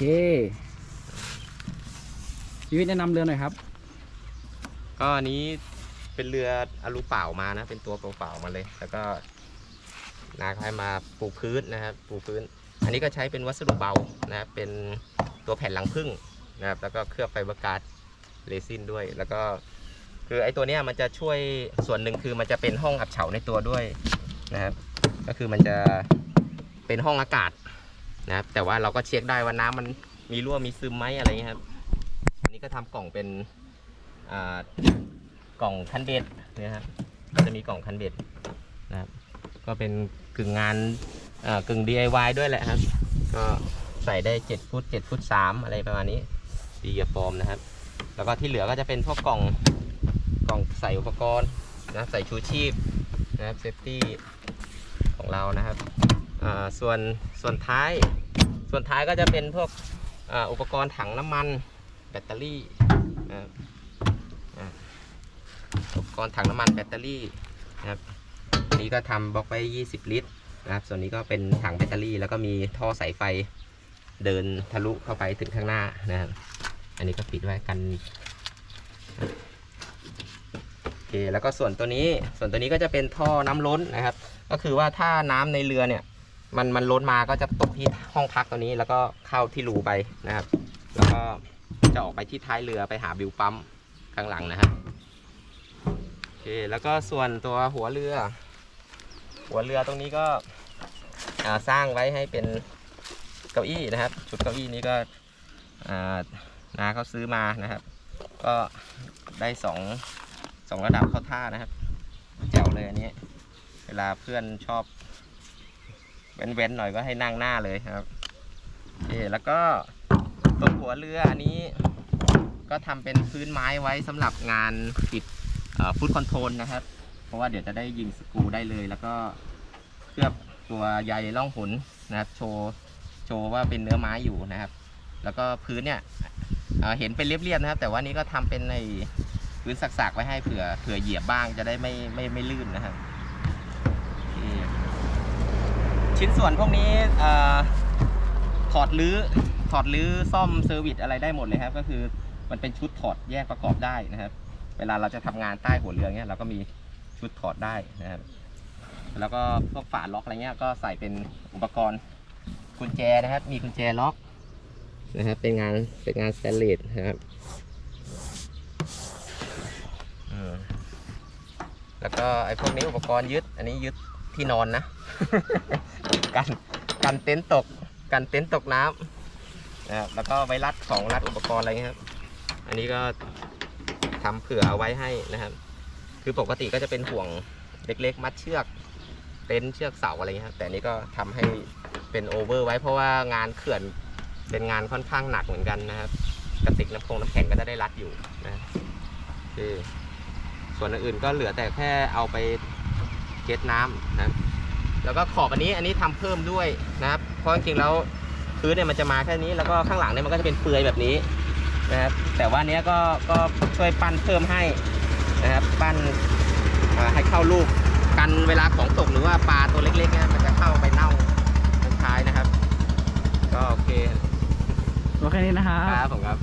ค ชีวิตแนะนำเรือหน่อยครับ ก็อันนี้เป็นเรืออลูเปล่ามานะ เป็นตัวเปล่าๆมาเลย แล้วก็นาคให้มาปูพื้นนะครับ ปูพื้น อันนี้ก็ใช้เป็นวัสดุเบานะครับเป็นตัวแผ่นหลังพึ่งนะครับ แล้วก็เคลือบไฟเบอร์การ์ดเรซินด้วย แล้วก็คือไอ้ตัวเนี้ยมันจะช่วยส่วนหนึ่งคือมันจะเป็นห้องอับเฉาในตัวด้วยนะครับ ก็คือมันจะเป็นห้องอากาศ นะครับแต่ว่าเราก็เช็คได้ว่าน้ำมันมีรั่วมีซึมไหมอะไรเงี้ยครับ อันนี้ก็ทำกล่องเป็นอ่ากล่องคันเบ็ดนี่ยครับจะมีกล่องคันเบ็ดนะครับ ก็เป็นกึ่งงานอ่ากึ่ง DIY ด้วยแหละครับ ก็ใส่ได้7ฟุต7ฟุต3อะไรประมาณนี้ดีกับฟอร์มนะครับ แล้วก็ที่เหลือก็จะเป็นพวกกล่องกล่องใส่อุปกรณ์นะครับใส่ชูชีพนะครับเซฟตี้ของเรานะครับ ส่วนส่วนท้าย ส่วนท้ายก็จะเป็นพวกอ,อุปกรณ์ถังน้ำมันแบตเตอรี่อุปกรณ์ถังน้ำมันแบตเตอรี่นะครับนี้ก็ทำบล็อกไว้ 20 ลิตรนะครับ ส่วนนี้ก็เป็นถังแบตเตอรี่ แล้วก็มีท่อสายไฟเดินทะลุเข้าไปถึงข้างหน้านะครับ อันนี้ก็ปิดไว้กันโอเคแล้วก็ส่วนตัวนี้ส่วนตัวนี้ก็จะเป็นท่อน้ำล้นนะครับ ก็คือว่าถ้าน้ำในเรือเนี่ย มันมันล้นมาก็จะตกที่ห้องพักตัวนี้แล้วก็เข้าที่รูไปนะครับ แล้วก็จะออกไปที่ท้ายเรือไปหาบิวปั๊มข้างหลังนะครับโอเคแล้วก็ส่วนตัวหัวเรือ หัวเรือตรงนี้ก็สร้างไว้ให้เป็นเก้าอี้นะครับ ชุดเก้าอี้นี้ก็อ่านาเขาซื้อมานะครับ ก็ได้สองสองระดับเข้าท่านะครับแจ๋วเลยอันนี้ เวลาเพื่อนชอบ เว้นๆหน่อยก็ให้นั่งหน้าเลยครับโอเคแล้วก็ตรงหัวเรืออันนี้ ก็ทำเป็นพื้นไม้ไว้สำหรับงานติดฟุตคอนโทรลนะครับ เพราะว่าเดี๋ยวจะได้ยิงสกูได้เลย แล้วก็เคลือบตัวใยล่องหนนะครับ โชว์โชว์ว่าเป็นเนื้อไม้อยู่นะครับ แล้วก็พื้นเนี่ยเเห็นเป็นเรียบๆนะครับ แต่ว่านี้ก็ทำเป็นในพื้นสักๆไว้ให้เผื่อเผื่อเหยียบบ้างจะได้ไม่ไม่ไม่ลื่นนะครับโอเค ชิ้นส่วนพวกนี้ถอดรื้อถอดรื้อซ่อมเซอร์วิสอะไรได้หมดเลยครับ ก็คือมันเป็นชุดถอดแยกประกอบได้นะครับ เวลาเราจะทำงานใต้หัวเรือเงี้ยเราก็มีชุดถอดได้นะครับ แล้วก็พวกฝาล็อกอะไรเงี้ยก็ใส่เป็นอุปกรณ์กุญแจนะครับ มีกุญแจล็อกนะครับเป็นงานเป็นงานสแตนเลสนะครับแล้วก็ไอ้พวกนี้อุปกรณ์ยึด อันนี้ยึด ที่นอนนะ กันกันเต็นท์ตก กันเต็นท์ตกน้ำนะครับแล้วก็ไว้รัดของรัดอุปกรณ์อะไรเงี้ยครับ อันนี้ก็ทำเผื่อเอาไว้ให้นะครับ คือปกติก็จะเป็นห่วงเล็กๆ มัดเชือก เต็นท์เชือกเสาอะไรเงี้ยครับแต่นี้ก็ทำให้เป็นโอเวอร์ไว้เพราะว่างานเขื่อนเป็นงานค่อนข้างหนักเหมือนกันนะครับกระติกน้ำคงน้ำแข็งก็จะได้รัดอยู่นะคือส่วนอื่นก็เหลือแต่แค่เอาไป เก็ตน้ำนะครับแล้วก็ขอบอันนี้อันนี้ทำเพิ่มด้วยนะครับ เพราะจริงๆแล้วพื้นเนี่ยมันจะมาแค่นี้แล้วก็ข้างหลังเนี่ยมันก็จะเป็นเปลือยแบบนี้นะครับแต่ว่าเนี้ยก็ก็ช่วยปั้นเพิ่มให้นะครับปั้นเอ่อให้เข้ารูปกันเวลาของตกหรือว่าปลาตัวเล็กๆเนี่ยมันจะเข้าไปเน่าท้ายนะครับ ก็โอเคตัวแค่นี้นะครับครับผมครับ